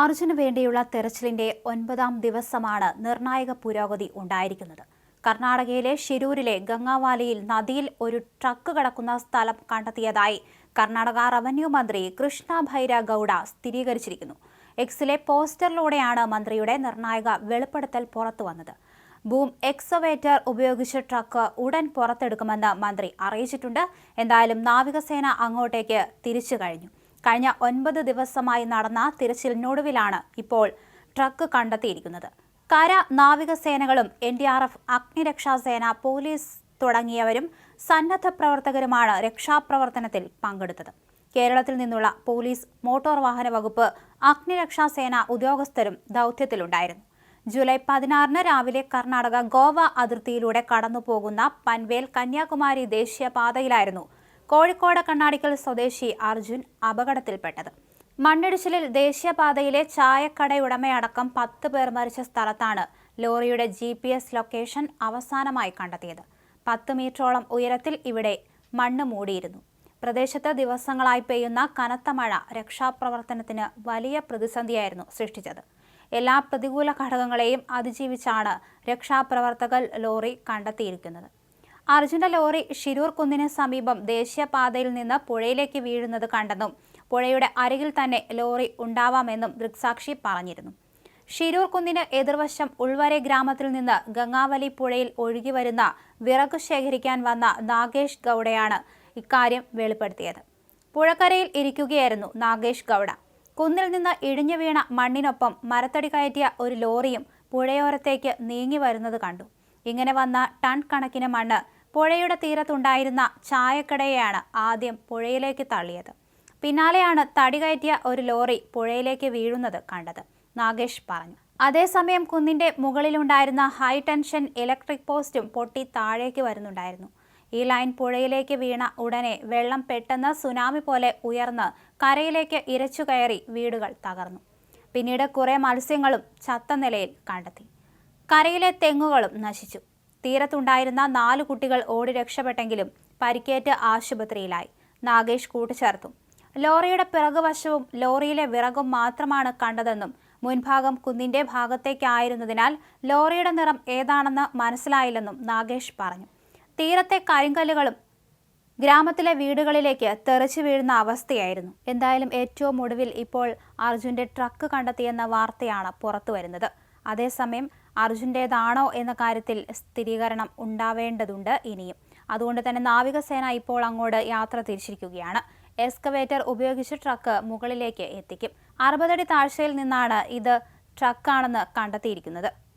അർജുന് വേണ്ടിയുള്ള തെരച്ചിലിന്റെ ഒൻപതാം ദിവസമാണ് നിർണായക പുരോഗതി ഉണ്ടായിരിക്കുന്നത്. കർണാടകയിലെ ഷിരൂരിലെ ഗംഗാവാലിയിൽ നദിയിൽ ഒരു ട്രക്ക് കടക്കുന്ന സ്ഥലം കണ്ടെത്തിയതായി കർണാടക റവന്യൂ മന്ത്രി കൃഷ്ണ ഭൈര ഗൗഡ സ്ഥിരീകരിച്ചിരിക്കുന്നു. എക്സിലെ പോസ്റ്ററിലൂടെയാണ് മന്ത്രിയുടെ നിർണായക വെളിപ്പെടുത്തൽ പുറത്തുവന്നത്. ബൂം എക്സവേറ്റർ ഉപയോഗിച്ച് ട്രക്ക് ഉടൻ പുറത്തെടുക്കുമെന്ന് മന്ത്രി അറിയിച്ചിട്ടുണ്ട്. എന്തായാലും നാവികസേന അങ്ങോട്ടേക്ക് തിരിച്ചു കഴിഞ്ഞു. കഴിഞ്ഞ ഒൻപത് ദിവസമായി നടന്ന തിരച്ചിലിനൊടുവിലാണ് ഇപ്പോൾ ട്രക്ക് കണ്ടെത്തിയിരിക്കുന്നത്. കര നാവികസേനകളും എൻ ഡി ആർ എഫ് അഗ്നിരക്ഷാസേന പോലീസ് തുടങ്ങിയവരും സന്നദ്ധ പ്രവർത്തകരുമാണ് രക്ഷാപ്രവർത്തനത്തിൽ പങ്കെടുത്തത്. കേരളത്തിൽ നിന്നുള്ള പോലീസ് മോട്ടോർ വാഹന വകുപ്പ് അഗ്നിരക്ഷാസേന ഉദ്യോഗസ്ഥരും ദൗത്യത്തിലുണ്ടായിരുന്നു. ജൂലൈ പതിനാറിന് രാവിലെ കർണാടക ഗോവ അതിർത്തിയിലൂടെ കടന്നുപോകുന്ന പൻവേൽ കന്യാകുമാരി ദേശീയപാതയിലായിരുന്നു കോഴിക്കോട് കണ്ണാടിക്കൽ സ്വദേശി അർജുൻ അപകടത്തിൽപ്പെട്ടത്. മണ്ണിടിച്ചിലിൽ ദേശീയപാതയിലെ ചായക്കടയുടമയടക്കം പത്ത് പേർ മരിച്ച സ്ഥലത്താണ് ലോറിയുടെ ജി പി എസ് ലൊക്കേഷൻ അവസാനമായി കണ്ടെത്തിയത്. പത്ത് മീറ്ററോളം ഉയരത്തിൽ ഇവിടെ മണ്ണ് മൂടിയിരുന്നു. പ്രദേശത്ത് ദിവസങ്ങളായി പെയ്യുന്ന കനത്ത മഴ രക്ഷാപ്രവർത്തനത്തിന് വലിയ പ്രതിസന്ധിയായിരുന്നു സൃഷ്ടിച്ചത്. എല്ലാ പ്രതികൂല ഘടകങ്ങളെയും അതിജീവിച്ചാണ് രക്ഷാപ്രവർത്തകർ ലോറി കണ്ടെത്തിയിരിക്കുന്നത്. അർജുന്റെ ലോറി ഷിരൂർ കുന്നിന് സമീപം ദേശീയപാതയിൽ നിന്ന് പുഴയിലേക്ക് വീഴുന്നത് കണ്ടെന്നും പുഴയുടെ അരികിൽ തന്നെ ലോറി ഉണ്ടാവാമെന്നും ദൃക്സാക്ഷി പറഞ്ഞിരുന്നു. ഷിരൂർ കുന്നിന് എതിർവശം ഉൾവരെ ഗ്രാമത്തിൽ നിന്ന് ഗംഗാവലി പുഴയിൽ ഒഴുകി വരുന്ന വിറക് ശേഖരിക്കാൻ വന്ന നാഗേഷ് ഗൌഡയാണ് ഇക്കാര്യം വെളിപ്പെടുത്തിയത്. പുഴക്കരയിൽ ഇരിക്കുകയായിരുന്നു നാഗേഷ് ഗൌഡ. കുന്നിൽ നിന്ന് ഇടിഞ്ഞു വീണ മണ്ണിനൊപ്പം മരത്തടി കയറ്റിയ ഒരു ലോറിയും പുഴയോരത്തേക്ക് നീങ്ങി വരുന്നത് കണ്ടു. ഇങ്ങനെ വന്ന ടൺ കണക്കിന് മണ്ണ് പുഴയുടെ തീരത്തുണ്ടായിരുന്ന ചായക്കടയെയാണ് ആദ്യം പുഴയിലേക്ക് തള്ളിയത്. പിന്നാലെയാണ് തടി കയറ്റിയ ഒരു ലോറി പുഴയിലേക്ക് വീഴുന്നത് കണ്ടത് നാഗേഷ് പറഞ്ഞു. അതേസമയം കുന്നിന്റെ മുകളിലുണ്ടായിരുന്ന ഹൈ ടെൻഷൻ ഇലക്ട്രിക് പോസ്റ്റും പൊട്ടി താഴേക്ക് വരുന്നുണ്ടായിരുന്നു. ഈ ലൈൻ പുഴയിലേക്ക് വീണ ഉടനെ വെള്ളം പെട്ടെന്ന് സുനാമി പോലെ ഉയർന്ന് കരയിലേക്ക് ഇരച്ചു കയറി വീടുകൾ തകർന്നു. പിന്നീട് കുറേ മത്സ്യങ്ങളും ചത്ത നിലയിൽ കണ്ടെത്തി. കരയിലെ തെങ്ങുകളും നശിച്ചു. തീരത്തുണ്ടായിരുന്ന നാല് കുട്ടികൾ ഓടി രക്ഷപ്പെട്ടെങ്കിലും പരിക്കേറ്റ് ആശുപത്രിയിലായി. നാഗേഷ് കൂട്ടിച്ചേർത്തു. ലോറിയുടെ പിറകുവശവും ലോറിയിലെ വിറകും മാത്രമാണ് കണ്ടതെന്നും മുൻഭാഗം കുന്നിന്റെ ഭാഗത്തേക്കായിരുന്നതിനാൽ ലോറിയുടെ നിറം ഏതാണെന്ന് മനസ്സിലായില്ലെന്നും നാഗേഷ് പറഞ്ഞു. തീരത്തെ കരിങ്കല്ലുകളും ഗ്രാമത്തിലെ വീടുകളിലേക്ക് തെറിച്ചു വീഴുന്ന അവസ്ഥയായിരുന്നു. എന്തായാലും ഏറ്റവും ഒടുവിൽ ഇപ്പോൾ അർജുന്റെ ട്രക്ക് കണ്ടെത്തിയെന്ന വാർത്തയാണ് പുറത്തു വരുന്നത് അതേസമയം അർജുന്റേതാണോ എന്ന കാര്യത്തിൽ സ്ഥിരീകരണം ഉണ്ടാവേണ്ടതുണ്ട് ഇനിയും. അതുകൊണ്ട് തന്നെ നാവികസേന ഇപ്പോൾ അങ്ങോട്ട് യാത്ര തിരിച്ചിരിക്കുകയാണ്. എക്സ്കവേറ്റർ ഉപയോഗിച്ച് ട്രക്ക് മുകളിലേക്ക് എത്തിക്കും. അറുപതടി താഴ്ചയിൽ നിന്നാണ് ഇത് ട്രക്കാണെന്ന് കണ്ടെത്തിയിരിക്കുന്നത്.